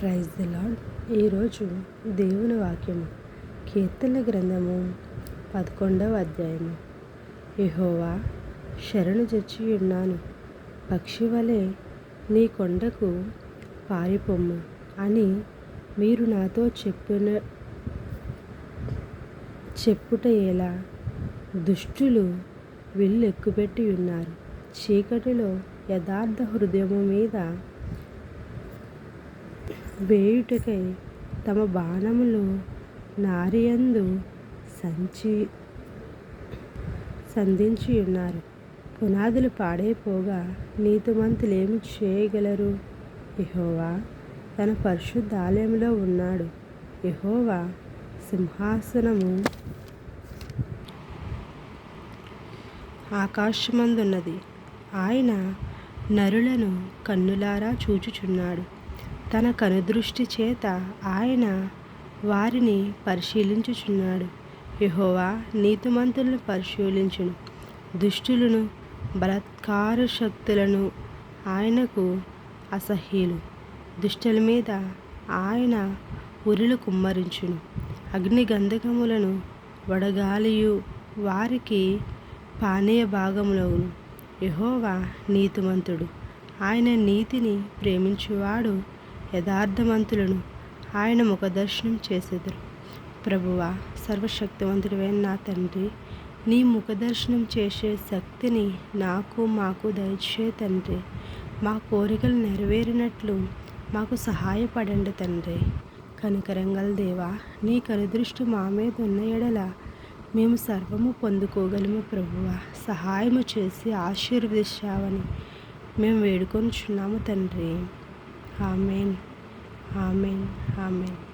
Praise the lord ఈరోజు దేవుని వాక్యము. కీర్తన గ్రంథము పదకొండవ అధ్యాయము. యహోవా శరణు చచ్చి ఉన్నాను. పక్షి వలె నీ కొండకు పారిపొమ్ము అని మీరు నాతో చెప్పిన చెప్పుట ఎలా? దుష్టులు విల్లు ఎక్కుపెట్టి ఉన్నారు. చీకటిలో యథార్థ హృదయము మీద వేయుటకై తమ బాణములు నారియందు సంచి సంధించి ఉన్నారు పునాదులు పాడైపోగా నీతిమంతులేమి చేయగలరు? యహోవా తన పరిశుద్ధ ఆలయంలో ఉన్నాడు. యహోవా సింహాసనము ఆకాశమందున్నది. ఆయన నరులను కన్నులారా చూచుచున్నాడు. తన కనుదృష్టి చేత ఆయన వారిని పరిశీలించుచున్నాడు. యహోవా నీతిమంతులను పరిశీలించును. దుష్టులను బలాత్కార శక్తులను ఆయనకు అసహ్యులు. దుష్టుల మీద ఆయన ఉరులు కుమ్మరించును. అగ్ని గంధకములను వడగాలియు వారికి పానీయ భాగములవును యహోవా నీతిమంతుడు. ఆయన నీతిని ప్రేమించువాడు యథార్థవంతులను ఆయన ముఖ దర్శనం చేసేదరు. ప్రభువా సర్వశక్తివంతుడైన నా తండ్రి నీ ముఖ దర్శనం చేసే శక్తిని నాకు మాకు దయచే తండ్రి. మా కోరికలు నెరవేరినట్లు మాకు సహాయపడండి తండ్రి. కనికరంగల దేవా నీ కనుదృష్టి మా మీద ఉన్న ఎడల మేము సర్వము పొందుకోగలము ప్రభువా. సహాయము చేసి ఆశీర్వదించావని మేము వేడుకొనిచున్నాము తండ్రి. ఆమెన్. ఆమెన్. ఆమెన్.